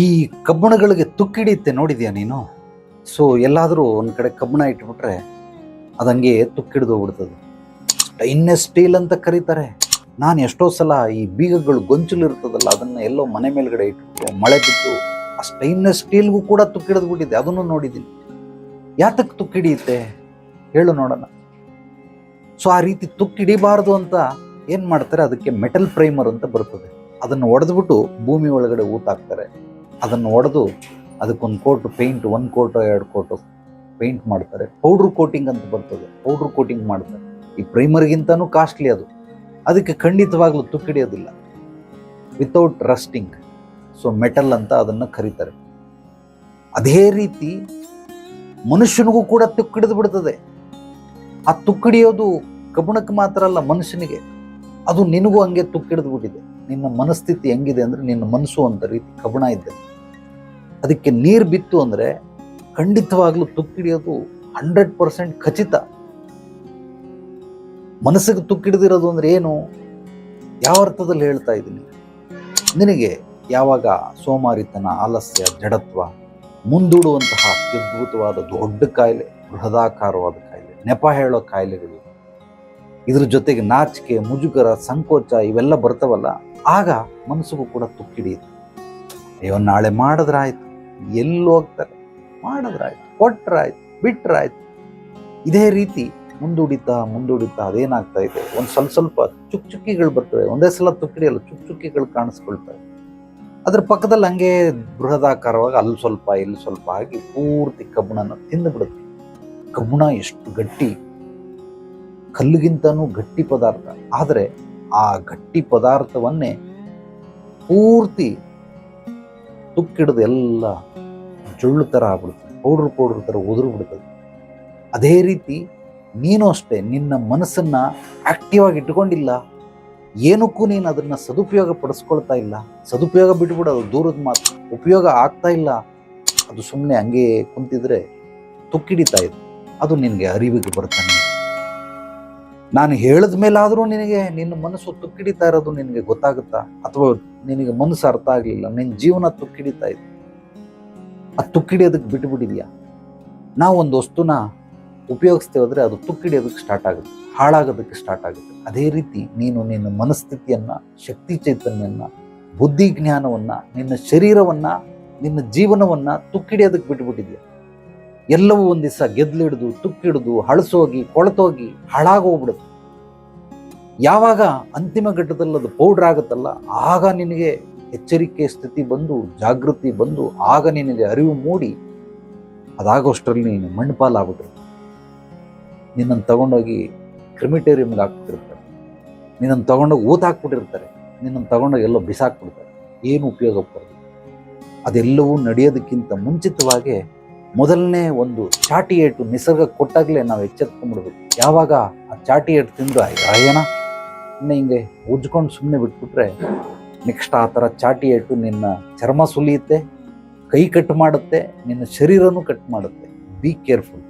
ಈ ಕಬ್ಬಣಗಳಿಗೆ ತುಕ್ಕಿಡಿಯುತ್ತೆ ನೋಡಿದ್ಯಾ ನೀನು? ಸೊ ಎಲ್ಲಾದರೂ ಒಂದು ಕಡೆ ಕಬ್ಬಣ ಇಟ್ಬಿಟ್ರೆ ಅದಂಗೆ ತುಕ್ಕಿಡ್ದು ಹೋಗ್ಬಿಡ್ತದೆ. ಸ್ಟೈನ್ಲೆಸ್ ಸ್ಟೀಲ್ ಅಂತ ಕರೀತಾರೆ. ನಾನು ಎಷ್ಟೋ ಸಲ ಈ ಬೀಗಗಳು ಗೊಂಚಲು ಇರ್ತದಲ್ಲ, ಅದನ್ನು ಎಲ್ಲೋ ಮನೆ ಮೇಲ್ಗಡೆ ಇಟ್ಬಿಟ್ಟು ಮಳೆ ಬಿದ್ದು ಆ ಸ್ಟೈನ್ಲೆಸ್ ಸ್ಟೀಲ್ಗೂ ಕೂಡ ತುಕ್ಕಿಡಿದು ಬಿಟ್ಟಿದೆ ಅದನ್ನು ನೋಡಿದ್ದೀನಿ. ಯಾತಕ್ಕೆ ತುಕ್ಕಿಡಿಯುತ್ತೆ ಹೇಳು ನೋಡೋಣ. ಸೊ ಆ ರೀತಿ ತುಕ್ಕಿಡಿಬಾರ್ದು ಅಂತ ಏನು ಮಾಡ್ತಾರೆ, ಅದಕ್ಕೆ ಮೆಟಲ್ ಪ್ರೈಮರ್ ಅಂತ ಬರ್ತದೆ. ಅದನ್ನು ಒಡೆದ್ಬಿಟ್ಟು ಭೂಮಿ ಒಳಗಡೆ ಊತಾಕ್ತಾರೆ. ಅದನ್ನು ಒಡೆದು ಅದಕ್ಕೊಂದು ಕೋಟು ಪೇಂಟ್ ಒಂದು ಕೋಟು, ಎರಡು ಕೋಟು ಪೇಂಟ್ ಮಾಡ್ತಾರೆ. ಪೌಡ್ರ್ ಕೋಟಿಂಗ್ ಅಂತ ಬರ್ತದೆ. ಪೌಡ್ರ್ ಕೋಟಿಂಗ್ ಮಾಡ್ತಾರೆ. ಈ ಪ್ರೈಮರ್ಗಿಂತನೂ ಕಾಸ್ಟ್ಲಿ ಅದು. ಅದಕ್ಕೆ ಖಂಡಿತವಾಗ್ಲೂ ತುಕ್ಕಿಡಿಯೋದಿಲ್ಲ ವಿತೌಟ್ ರಸ್ಟಿಂಗ್ ಸೊ ಮೆಟಲ್ ಅಂತ ಅದನ್ನು ಕರೀತಾರೆ. ಅದೇ ರೀತಿ ಮನುಷ್ಯನಿಗೂ ಕೂಡ ತುಕ್ಕಿಡಿದು ಬಿಡ್ತದೆ. ಆ ತುಕ್ಕಿಡಿಯೋದು ಕಬ್ಬಣಕ್ಕೆ ಮಾತ್ರ ಅಲ್ಲ ಮನುಷ್ಯನಿಗೆ. ಅದು ನಿನಗೂ ಹಂಗೆ ತುಕ್ಕಿಡಿದು ಬಿಟ್ಟಿದೆ. ನಿನ್ನ ಮನಸ್ಥಿತಿ ಹೆಂಗಿದೆ ಅಂದ್ರೆ ನಿನ್ನ ಮನಸ್ಸು ಅಂತ ರೀತಿ ಕಬ್ಬಣ ಇದ್ದೆ ಅದಕ್ಕೆ ನೀರು ಬಿತ್ತು ಅಂದರೆ ಖಂಡಿತವಾಗ್ಲೂ ತುಕ್ಕಿಡಿಯೋದು ಹಂಡ್ರೆಡ್ ಪರ್ಸೆಂಟ್ ಖಚಿತ. ಮನಸ್ಸಿಗೆ ತುಕ್ಕಿಡಿದಿರೋದು ಅಂದ್ರೆ ಏನು? ಯಾವ ಅರ್ಥದಲ್ಲಿ ಹೇಳ್ತಾ ಇದ್ದೀನಿ? ನಿನಗೆ ಯಾವಾಗ ಸೋಮಾರಿತನ ಆಲಸ್ಯ ಜಡತ್ವ, ಮುಂದೂಡುವಂತಹ ಅತ್ಯದ್ಭುತವಾದ ದೊಡ್ಡ ಕಾಯಿಲೆ, ಬೃಹದಾಕಾರವಾದ ಕಾಯಿಲೆ, ನೆಪ ಹೇಳೋ ಕಾಯಿಲೆಗಳು, ಇದ್ರ ಜೊತೆಗೆ ನಾಚಿಕೆ, ಮುಜುಗರ, ಸಂಕೋಚ ಇವೆಲ್ಲ ಬರ್ತವಲ್ಲ, ಆಗ ಮನಸ್ಸಿಗೂ ಕೂಡ ತುಕ್ಕಿಡಿಯಿತು ಅಯ್ಯೋ, ನಾಳೆ ಮಾಡಿದ್ರಾಯ್ತು ಎಲ್ಲಿ ಹೋಗ್ತಾರೆ? ಮಾಡಿದ್ರಾಯ್ತು, ಕೊಟ್ರಾಯ್ತು, ಬಿಟ್ರಾಯ್ತು. ಇದೇ ರೀತಿ ಮುಂದೂಡಿತಾ ಮುಂದೂಡಿತಾ ಅದೇನಾಗ್ತಾ ಇದೆ? ಒಂದು ಸ್ವಲ್ಪ ಸ್ವಲ್ಪ ಚುಕ್ ಚುಕ್ಕಿಗಳು ಬರ್ತವೆ. ಒಂದೇ ಸಲ ತುಕ್ಕಿಡಿಯಲ್ಲ, ಚುಕ್ ಚುಕ್ಕಿಗಳು ಕಾಣಿಸ್ಕೊಳ್ತವೆ. ಅದ್ರ ಪಕ್ಕದಲ್ಲಿ ಹಂಗೆ ಬೃಹದಾಕಾರವಾಗಿ ಅಲ್ಲಿ ಸ್ವಲ್ಪ, ಇಲ್ಲಿ ಸ್ವಲ್ಪ ಆಗಿ ಪೂರ್ತಿ ಕಬ್ಬಣನ ತಿಂದುಬಿಡುತ್ತೆ ಕಬ್ಬಣ ಎಷ್ಟು ಗಟ್ಟಿ. ಕಲ್ಲಿಗಿಂತನೂ ಗಟ್ಟಿ ಪದಾರ್ಥ. ಆದರೆ ಆ ಗಟ್ಟಿ ಪದಾರ್ಥವನ್ನೇ ಪೂರ್ತಿ ತುಕ್ಕಿಡಿದು ಎಲ್ಲ ಜೊಳ್ಳು ಥರ ಆಗ್ಬಿಡುತ್ತೆ. ಪೌಡ್ರ್ ಪೌಡ್ರ್ ಥರ ಉದುರು ಬಿಡ್ತದೆ ಅದೇ ರೀತಿ ನೀನು ಅಷ್ಟೇ ನಿನ್ನ ಮನಸ್ಸನ್ನು ಆಕ್ಟಿವ್ ಆಗಿ ಇಟ್ಕೊಂಡಿಲ್ಲ ಏನಕ್ಕೂ ನೀನು ಅದನ್ನು ಸದುಪಯೋಗ ಪಡಿಸ್ಕೊಳ್ತಾ ಇಲ್ಲ. ಸದುಪಯೋಗ ಬಿಟ್ಬಿಡು ಅದು ದೂರದ ಮಾತು. ಉಪಯೋಗ ಆಗ್ತಾ ಇಲ್ಲ. ಅದು ಸುಮ್ಮನೆ ಹಂಗೆ ಕುಂತಿದ್ರೆ ತುಕ್ಕಿಡಿತಾ ಇದೆ ಅದು ನಿನಗೆ ಅರಿವಿಗೆ ಬರ್ತಾನೆ ನಾನು ಹೇಳಿದ ಮೇಲಾದರೂ ನಿನಗೆ, ನಿನ್ನ ಮನಸ್ಸು ತುಕ್ಕಿಡಿತಾ ಇರೋದು ನಿನಗೆ ಗೊತ್ತಾಗುತ್ತಾ? ಅಥವಾ ನಿನಗೆ ಮನಸ್ಸು ಅರ್ಥ ಆಗಲಿಲ್ಲ, ನಿನ್ನ ಜೀವನ ತುಕ್ಕಿಡಿತಾ ಇದೆ. ಆ ತುಕ್ಕಿಡಿಯೋದಕ್ಕೆ ಬಿಟ್ಟುಬಿಟ್ಟಿದೆಯಾ ನಾವು ಒಂದು ವಸ್ತುನ ಉಪಯೋಗಿಸ್ತೇವೆ ಅದು ತುಕ್ಕಿಡಿಯೋದಕ್ಕೆ ಸ್ಟಾರ್ಟ್ ಆಗುತ್ತೆ, ಹಾಳಾಗೋದಕ್ಕೆ ಸ್ಟಾರ್ಟ್ ಆಗುತ್ತೆ. ಅದೇ ರೀತಿ ನೀನು ನಿನ್ನ ಮನಸ್ಥಿತಿಯನ್ನು, ಶಕ್ತಿ ಚೈತನ್ಯನ್ನ, ಬುದ್ಧಿ ಜ್ಞಾನವನ್ನು, ನಿನ್ನ ಶರೀರವನ್ನು, ನಿನ್ನ ಜೀವನವನ್ನು ತುಕ್ಕಿಡಿಯೋದಕ್ಕೆ ಬಿಟ್ಬಿಟ್ಟಿದ್ಯಾ? ಎಲ್ಲವೂ ಒಂದು ದಿವಸ ಗೆದ್ಲಿಡ್ದು, ತುಕ್ಕಿಡ್ದು, ಹಳಸೋಗಿ, ಕೊಳತೋಗಿ ಹಾಳಾಗೋಗ್ಬಿಡುತ್ತೆ. ಯಾವಾಗ ಅಂತಿಮ ಘಟ್ಟದಲ್ಲಿ ಅದು ಪೌಡ್ರ್ ಆಗುತ್ತಲ್ಲ, ಆಗ ನಿನಗೆ ಎಚ್ಚರಿಕೆ, ಸ್ಥಿತಿ ಬಂದು, ಜಾಗೃತಿ ಬಂದು, ಆಗ ನಿನಗೆ ಅರಿವು ಮೂಡಿ, ಅದಾಗೋಷ್ಟರಲ್ಲಿ ನೀನು ಮಣ್ಣುಪಾಲಾಗ್ಬಿಟ್ಟಿರ್ತ ನಿನ್ನನ್ನು ತಗೊಂಡೋಗಿ ಕ್ರಿಮಿಟೇರಿಯಮ್ಗೆ ಹಾಕ್ಬಿಟ್ಟಿರ್ತಾರೆ. ನಿನ್ನನ್ನು ತಗೊಂಡೋಗಿ ಊತ ಹಾಕ್ಬಿಟ್ಟಿರ್ತಾರೆ. ನಿನ್ನನ್ನು ತಗೊಂಡೋಗಿ ಎಲ್ಲೋ ಬಿಸಾಕ್ಬಿಡ್ತಾರೆ. ಏನು ಉಪಯೋಗ ಬರೋದು ಅದೆಲ್ಲವೂ ನಡೆಯೋದಕ್ಕಿಂತ ಮುಂಚಿತವಾಗಿ ಮೊದಲನೇ ಒಂದು ಚಾಟಿ ಏಟು ನಿಸರ್ಗ ಕೊಟ್ಟಾಗಲೇ ನಾವು ಎಚ್ಚೆತ್ಕೊಂಡ್ಬಿಡ್ಬೇಕು. ಯಾವಾಗ ಆ ಚಾಟಿ ಏಟು ತಿಂದು ಅಯ್ಯನ ಇನ್ನು ಹಿಂಗೆ ಉಜ್ಕೊಂಡು ಸುಮ್ಮನೆ ಬಿಟ್ಬಿಟ್ರೆ ನೆಕ್ಸ್ಟ್ ಆ ಥರ ಚಾಟಿ ಏಟು ನಿನ್ನ ಚರ್ಮ ಸುಲಿಯುತ್ತೆ, ಕೈ ಕಟ್ ಮಾಡುತ್ತೆ, ನಿನ್ನ ಶರೀರನೂ ಕಟ್ ಮಾಡುತ್ತೆ. Be careful